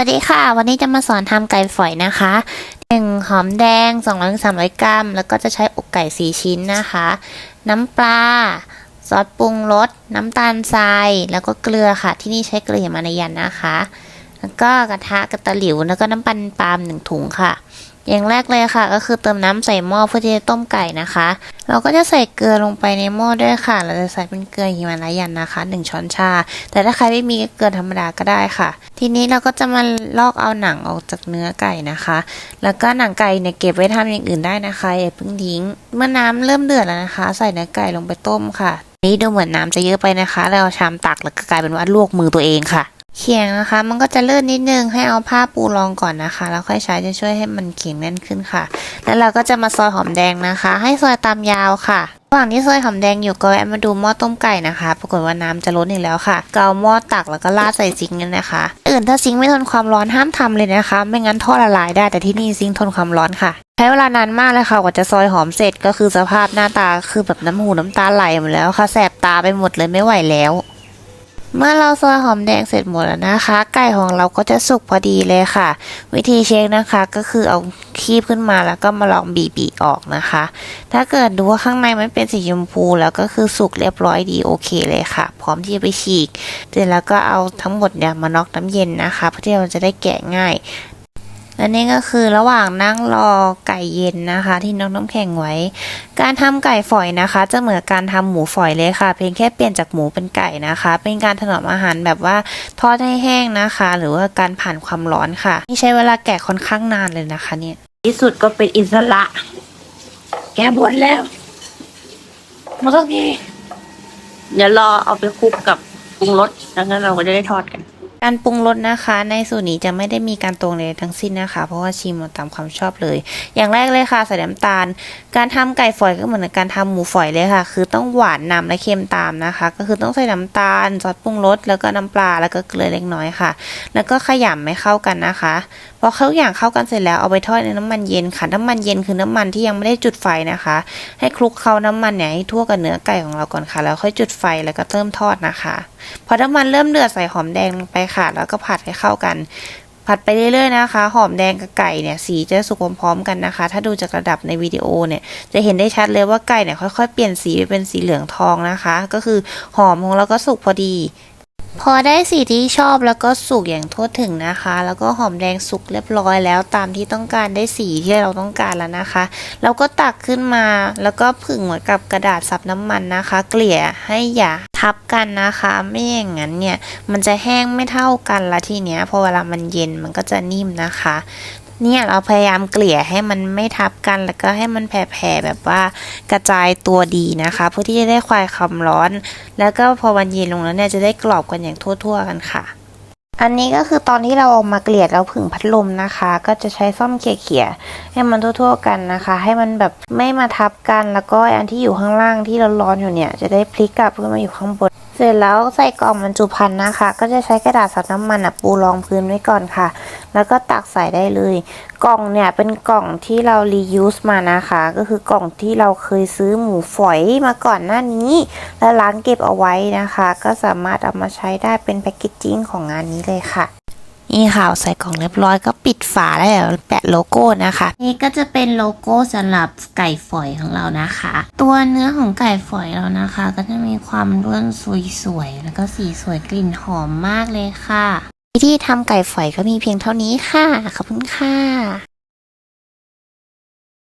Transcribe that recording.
วัสดีค่ะ วันนี้จะมาสอนทำไก่ฝอยนะคะหนึ่งหอมแดง2 0 0 300 กรัม แล้วก็จะใช้อกไก่ 4 ชิ้นนะคะ น้ำปลา ซอสปรุงรส น้ำตาลทราย แล้วก็เกลือค่ะ ที่นี่ใช้เกลือมานยันนะคะ แล้วก็กระทะกระตะหลิว แล้วก็น้ำปันปาล์มหนึ่งถุงค่ะ อย่างแรกเลยค่ะ ก็คือเติมน้ำใส่หม้อเพื่อที่จะต้มไก่นะคะ เราก็จะใส่เกลือลงไปในหม้อด้วยค่ะ เราจะใส่เป็นเกลือหิมาลายันนะคะหนึ่งช้อนชา แต่ถ้าใครไม่มีเกลือธรรมดาก็ได้ค่ะ ทีนี้เราก็จะมาลอกเอาหนังออกจากเนื้อไก่นะคะ แล้วก็หนังไก่เนี่ยเก็บไว้ทำอย่างอื่นได้นะคะอย่าเพิ่งทิ้ง เมื่อน้ำเริ่มเดือดแล้วนะคะ ใส่เนื้อไก่ลงไปต้มค่ะ นี่ดูเหมือนน้ำจะเยอะไปนะคะเอาชามตักแล้วก็กลายเป็นว่าลวกมือตัวเองค่ะ เขียงนะคะ มันก็จะเลื่อนนิดนึงให้เอาผ้าปูรองก่อนนะคะ แล้วค่อยใช้จะช่วยให้มันเขียงแน่นขึ้นค่ะ แล้วเราก็จะมาซอยหอมแดงนะคะ ให้ซอยตามยาวค่ะระหว่างที่ซอยหอมแดงอยู่ก็แวะมาดูหม้อต้มไก่นะคะ ปรากฏว่าน้ำจะล้นอีกแล้วค่ะก็เอาหม้อตักแล้วก็ราดใส่ซิงค์นั่นนะคะ อื่นถ้าซิงค์ไม่ทนความร้อนห้ามทำเลยนะคะ ไม่งั้นท่อละลายได้แต่ที่นี่ซิงค์ทนความร้อนค่ะใช้เวลานานมากเลยค่ะกว่าจะซอยหอมเสร็จก็คือสภาพหน้าตาคือแบบน้ำหูน้ำตาไหลหมดแล้วค่ะแสบตาไปหมดเลยไม่ไหวแล้ว เมื่อเราซอยหอมแดงเสร็จหมดแล้วนะคะ ไก่ของเราก็จะสุกพอดีเลยค่ะ วิธีเช็คนะคะก็คือเอาคีบขึ้นมาแล้วก็มาลองบีบีออกนะคะ ถ้าเกิดดูว่าข้างในมันเป็นสีชมพูแล้วก็คือสุกเรียบร้อยดีโอเคเลยค่ะ พร้อมที่จะไปฉีกเสร็จแล้วก็เอาทั้งหมดเนี่ยมาน็อกน้ำเย็นนะคะเพื่อที่เราจะได้แกะง่าย และนี่ก็คือระหว่างนั่งรอไก่เย็นนะคะ ที่น้องน้ำแข็งไว้ การทำไก่ฝอยนะคะ จะเหมือนการทำหมูฝอยเลยค่ะ เพียงแค่เปลี่ยนจากหมูเป็นไก่นะคะ เป็นการถนอมอาหารแบบว่าทอดให้แห้งนะคะ หรือว่าการผ่านความร้อนค่ะนี่ใช้เวลาแกะค่อนข้างนานเลยนะคะ เนี่ยที่สุดก็เป็นอิสระ แกบวชแล้วมาสักทีเดี๋ยวรอเอาไปคลุกกับปรุงรสแล้วงั้นเราก็จะได้ทอดกัน การปรุงรสนะคะ ในสูตรนี้จะไม่ได้มีการตวงเลยทั้งสิ้นนะคะ เพราะว่าชิมตามความชอบเลย อย่างแรกเลยค่ะใส่น้ำตาล การทำไก่ฝอยก็เหมือนการทำหมูฝอยเลยค่ะ คือต้องหวานนำและเค็มตามนะคะ ก็คือต้องใส่น้ำตาลซอสปรุงรสแล้วก็น้ำปลาแล้วก็เกลือเล็กน้อยค่ะ แล้วก็ขยำให้เข้ากันนะคะ อเขาอย่างเข้ากันเสร็จแล้วเอาไปทอดในน้ำมันเย็นค่ะน้ำมันเย็นคือน้ำมันที่ยังไม่ได้จุดไฟนะคะ ให้คลุกเคล้าน้ำมันเนี่ยให้ทั่วกับเนื้อไก่ของเราก่อนค่ะ แล้วค่อยจุดไฟแล้วก็เริ่มทอดนะคะ พอน้ำมันเริ่มเดือดใส่หอมแดงลงไปค่ะ แล้วก็ผัดให้เข้ากันผัดไปเรื่อยๆนะคะ หอมแดงกับไก่เนี่ยสีจะสุกพร้อมๆกันนะคะ ถ้าดูจากระดับในวิดีโอเนี่ยจะเห็นได้ชัดเลยว่าไก่เนี่ยค่อยๆเปลี่ยนสีไปเป็นสีเหลืองทองนะคะ ก็คือหอมของเราก็สุกพอดี พอได้สีที่ชอบแล้วก็สุกอย่างทั่วถึงนะคะ แล้วก็หอมแดงสุกเรียบร้อยแล้วตามที่ต้องการได้สีที่เราต้องการแล้วนะคะ เราก็ตักขึ้นมาแล้วก็ผึ่งไว้กับกระดาษซับน้ำมันนะคะ เกลี่ยให้อย่าทับกันนะคะ ไม่อย่างนั้นเนี่ยมันจะแห้งไม่เท่ากันละทีเนี้ยพอเวลามันเย็นมันก็จะนิ่มนะคะ เนี่ยเราพยายามเกลี่ยให้มันไม่ทับกันแล้วก็ให้มันแผ่ๆแบบว่ากระจายตัวดีนะคะ เพื่อที่จะได้ควายความร้อน แล้วก็พอวันเย็นลงแล้วเนี่ยจะได้กรอบกันอย่างทั่ว ๆ กันค่ะ อันนี้ก็คือตอนที่เราเอามาเกลี่ยเราผึ่งพัดลมนะคะ ก็จะใช้ซ่อมเขี่ยๆให้มันทั่วๆกันนะคะ ให้มันแบบไม่มาทับกันแล้วก็อันที่อยู่ข้างล่างที่เราร้อนอยู่เนี่ย จะได้พลิกกลับขึ้นมาอยู่ข้างบน เสร็จแล้วใส่กล่องบรรจุภัณฑ์นะคะ ก็จะใช้กระดาษซับน้ำมันปูรองพื้นไว้ก่อนค่ะ แล้วก็ตักใส่ได้เลย กล่องเนี่ยเป็นกล่องที่เรา reuse มานะคะ ก็คือกล่องที่เราเคยซื้อหมูฝอยมาก่อนหน้านี้ แล้วล้างเก็บเอาไว้นะคะ ก็สามารถเอามาใช้ได้เป็นแพคเกจจิ้งของงานนี้เลยค่ะ นี่ค่ะใส่กล่องเรียบร้อยก็ปิดฝาแล้วแปะโลโก้นะคะ นี่ก็จะเป็นโลโก้สำหรับไก่ฝอยของเรานะคะ ตัวเนื้อของไก่ฝอยเรานะคะ ก็จะมีความร่วนสวยๆแล้วก็สีสวยกลิ่นหอมมากเลยค่ะ วิธีทำไก่ฝอยก็มีเพียงเท่านี้ค่ะ ขอบคุณค่ะ